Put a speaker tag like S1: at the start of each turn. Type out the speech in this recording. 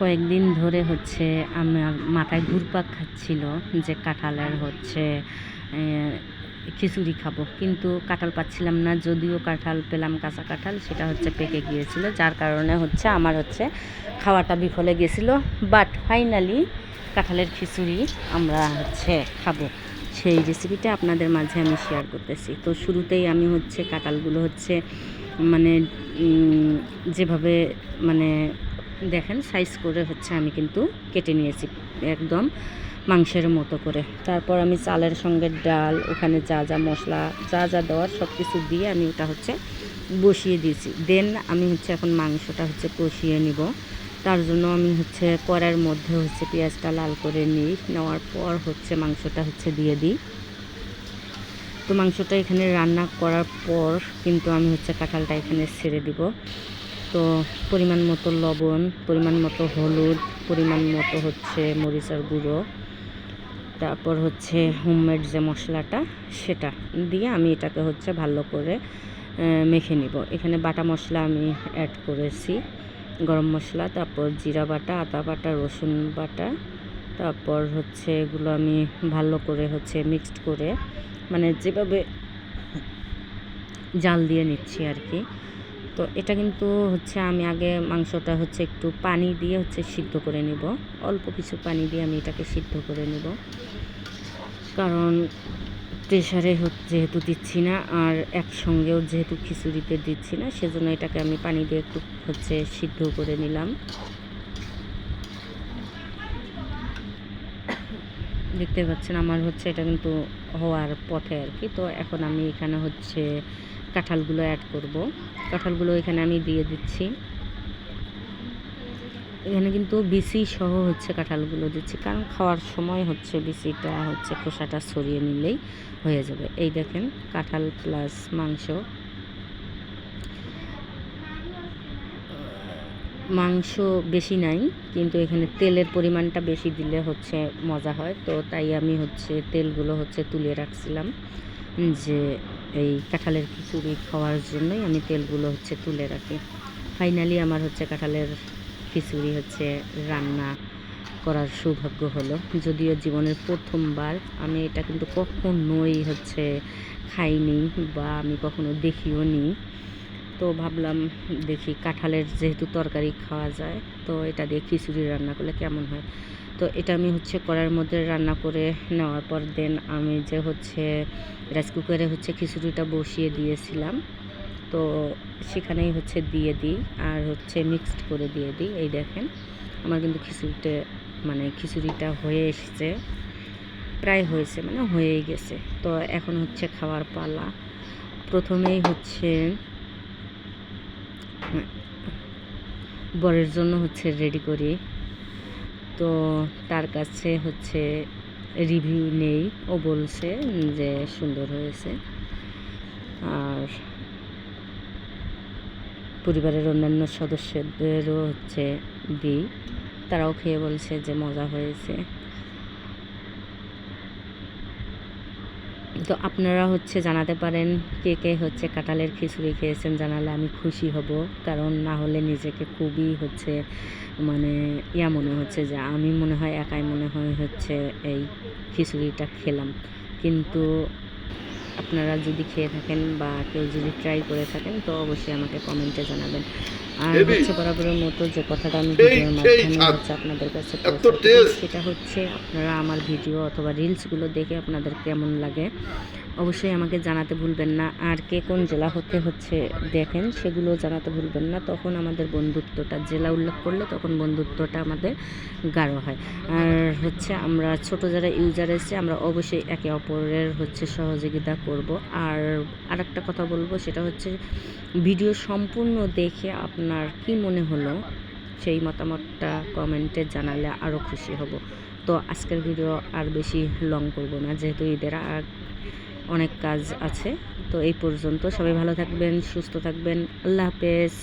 S1: কয়েকদিন ধরে হচ্ছে আমার মাথায় ঘুরপাক খাচ্ছিল যে কাঁঠালের হচ্ছে খিচুড়ি খাব। কিন্তু কাঁঠাল পাচ্ছিলাম না, যদিও কাঁঠাল পেলাম, কাঁচা কাঁঠাল, সেটা হচ্ছে পেকে গিয়েছিল, যার কারণে হচ্ছে আমার হচ্ছে খাওয়াটা বিফলে গেছিল। বাট ফাইনালি কাঁঠালের খিচুড়ি আমরা হচ্ছে খাব। সেই রেসিপিটা আপনাদের মাঝে আমি শেয়ার করতেছি। তো শুরুতেই আমি হচ্ছে কাঁঠালগুলো হচ্ছে মানে যেভাবে মানে দেখেন সাইজ করে হচ্ছে আমি কিন্তু কেটে নিয়েছি একদম মাংসের মতো করে। তারপর আমি চালের সঙ্গে ডাল, ওখানে যা যা মশলা, যা যা দেওয়ার সব কিছু দিয়ে আমি ওটা হচ্ছে বসিয়ে দিয়েছি। দেন আমি হচ্ছে এখন মাংসটা হচ্ছে কষিয়ে নিব। তার জন্য আমি হচ্ছে কড়ার মধ্যে হচ্ছে পেঁয়াজটা লাল করে নিই। নেওয়ার পর হচ্ছে মাংসটা হচ্ছে দিয়ে দিই। তো মাংসটা এখানে রান্না করার পর কিন্তু আমি হচ্ছে কাঁঠালটা এখানে ছেড়ে দিব। তো পরিমাণ মতো লবণ, পরিমাণ মতো হলুদ, পরিমাণ মতো হচ্ছে মরিচার গুঁড়ো, তারপর হচ্ছে হোমমেড যে মশলাটা সেটা দিয়ে আমি এটাকে হচ্ছে ভালো করে মেখে নিব। এখানে বাটা মশলা আমি অ্যাড করেছি, গরম মশলা, তারপর জিরা বাটা, আদা বাটা, রসুন বাটা, তারপর হচ্ছে এগুলো আমি ভালো করে হচ্ছে মিক্সড করে মানে যেভাবে জাল দিয়ে নিচ্ছি আর কি তো এটা কিন্তু হচ্ছে আমি আগে মাংসটা হচ্ছে একটু পানি দিয়ে হচ্ছে সিদ্ধ করে নেব। অল্প কিছু পানি দিয়ে আমি এটাকে সিদ্ধ করে নিব। কারণ প্রেশারে যেহেতু দিচ্ছি না, আর একসঙ্গেও যেহেতু খিচুড়িতে দিচ্ছি না, সেজন্য এটাকে আমি পানি দিয়ে একটু হচ্ছে সিদ্ধ করে নিলাম। দেখতে পাচ্ছেন আমার হচ্ছে এটা কিন্তু হওয়ার পথে আর কি। তো এখন আমি এখানে হচ্ছে কাঁঠালগুলো অ্যাড করব। কাঁঠালগুলো এখানে আমি দিয়ে দিচ্ছি। এখানে কিন্তু বিসি সহ হচ্ছে কাঁঠালগুলো দিচ্ছি, কারণ খাওয়ার সময় হচ্ছে বিসিটা হচ্ছে খোসাটা ছড়িয়ে নিলেই হয়ে যাবে। এই দেখেন, কাঁঠাল প্লাস মাংস। মাংস বেশি নাই, কিন্তু এখানে তেলের পরিমাণটা বেশি দিলে হচ্ছে মজা হয়। তো তাই আমি হচ্ছে তেলগুলো হচ্ছে তুলে রাখছিলাম যে এই কাঁঠালের খিচুড়ি খাওয়ার জন্যই আমি তেলগুলো হচ্ছে তুলে রাখি। ফাইনালি আমার হচ্ছে কাঁঠালের খিচুড়ি হচ্ছে রান্না করার সৌভাগ্য হলো। যদিও জীবনের প্রথমবার আমি এটা কিন্তু কখনোই হচ্ছে খাইনি বা আমি কখনো দেখিও নি। তো ভাবলাম দেখি কাঁঠালের যেহেতু তরকারি খাওয়া যায়, তো এটা দিয়ে খিচুড়ি রান্না করলে কেমন হয়? তো এটা আমি হচ্ছে কড়াইয়ের মধ্যে রান্না করে নেওয়ার পর দেন আমি যে হচ্ছে রাইস কুকারে হচ্ছে খিচুড়িটা বসিয়ে দিয়েছিলাম। তো সেখানেই হচ্ছে দিয়ে দিই আর হচ্ছে মিক্সড করে দিয়ে দিই। এই দেখেন, আমার কিন্তু খিচুড়িটা মানে খিচুড়িটা হয়ে এসেছে, প্রায় হয়েছে মানে হয়েই গেছে। তো এখন হচ্ছে খাওয়ার পালা। প্রথমেই হচ্ছে বরের জন্য হচ্ছে রেডি করি। তো তার কাছে হচ্ছে রিভিউ নেই। ও বলছে যে সুন্দর হয়েছে। আর পরিবারের অন্যান্য সদস্যদেরও হচ্ছে দিই। তারাও খেয়ে বলছে যে মজা হয়েছে। তো আপনারা হচ্ছে জানাতে পারেন কে কে হচ্ছে কাঁঠালের খিচুড়ি খেয়েছেন, জানালে আমি খুশি হব। কারণ না হলে নিজেকে খুবই হচ্ছে মানে ইয়া মনে হচ্ছে যে আমি মনে হয় একাই মনে হয় হচ্ছে এই খিচুড়িটা খেলাম। কিন্তু আপনারা যদি খেয়ে থাকেন বা কেউ যদি ট্রাই করে থাকেন, তো অবশ্যই আমাকে কমেন্টে জানাবেন। আর হচ্ছে বরাবরের মতো যে কথাটা আমি ভিডিওর মাধ্যমে হচ্ছে আপনাদের কাছে। সেটা হচ্ছে আপনারা আমার ভিডিও অথবা রিলসগুলো দেখে আপনাদের কেমন লাগে অবশ্যই আমাকে জানাতে ভুলবেন না। আর কে কোন জেলা হতে হচ্ছে দেখেন সেগুলো জানাতে ভুলবেন না। তখন আমাদের বন্ধুত্বটা জেলা উল্লেখ করলে তখন বন্ধুত্বটা আমাদের গাঢ় হয়। আর হচ্ছে আমরা ছোট যারা ইউজার এসে আমরা অবশ্যই একে অপরের হচ্ছে সহযোগিতা করব। আর আরেকটা কথা বলব সেটা হচ্ছে ভিডিও সম্পূর্ণ দেখে আপনার কি মনে হলো? সেই মতামতটা কমেন্টে জানালে আরও খুশি হব। তো আজকের ভিডিও আর বেশি লং করব না, যেহেতু ঈদের আর অনেক কাজ আছে। তো এই পর্যন্ত সবাই ভালো থাকবেন, সুস্থ থাকবেন। আল্লাহ হাফেজ।